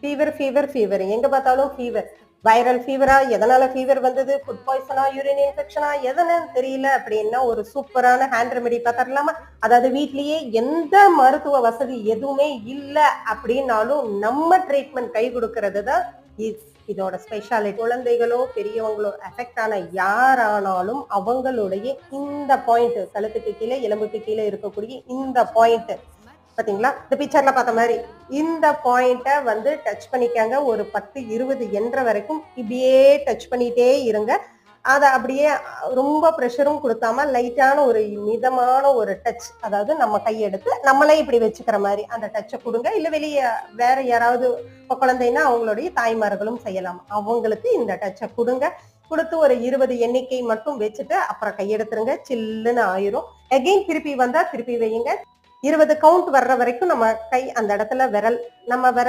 Fever fever fever எங்க பார்த்தாலும் fever viral ஃபீவரா எதனால ஃபீவர் வந்தது? ஃபுட் பாய்சனா யூரின் இன்ஃபெக்ஷனா எதனால தெரியல அப்படின்னா ஒரு சூப்பரான ஹேண்ட் ரெமெடி பார்த்துடலாமா அதாவது வீட்லயே எந்த மருத்துவ வசதி எதுவுமே இல்லை அப்படின்னாலும் நம்ம ட்ரீட்மெண்ட் கை கொடுக்கறது தான் இஸ் இதோட ஸ்பெஷாலிட்டி குழந்தைகளோ பெரியவங்களோ அஃபெக்ட் ஆன யாரானாலும் அவங்களுடைய இந்த பாயிண்ட் கழுத்துக்கு கீழே எலும்புக்கு கீழே இருக்கக்கூடிய இந்த பாயிண்ட் பார்த்தீங்களா இந்த பிக்சர்ல பார்த்த மாதிரி. இந்த பாயிண்ட்டை வந்து டச் பண்ணிக்கங்க. ஒரு பத்து இருபது என்ற வரைக்கும் இப்படியே டச் பண்ணிட்டே இருங்க. அதை அப்படியே ரொம்ப ப்ரெஷரும் கொடுத்தாம லைட்டான ஒரு மிதமான ஒரு டச் அதாவது நம்ம கையெடுத்து நம்மளே இப்படி வச்சுக்கிற மாதிரி அந்த டச்சை கொடுங்க. இல்ல வெளியே வேற யாராவது இப்போ குழந்தைன்னா அவங்களுடைய தாய்மார்களும் செய்யலாம். அவங்களுக்கு இந்த டச்சை கொடுங்க. கொடுத்து ஒரு இருபது எண்ணிக்கை மட்டும் வச்சுட்டு அப்புறம் கையெடுத்துருங்க. சில்லுன்னு ஆயிரும். எகைன் திருப்பி வந்தா திருப்பி வையுங்க. இருபது கவுண்ட் வர்ற வரைக்கும் நம்ம கை அந்த இடத்துல விரல் நம்ம விரல்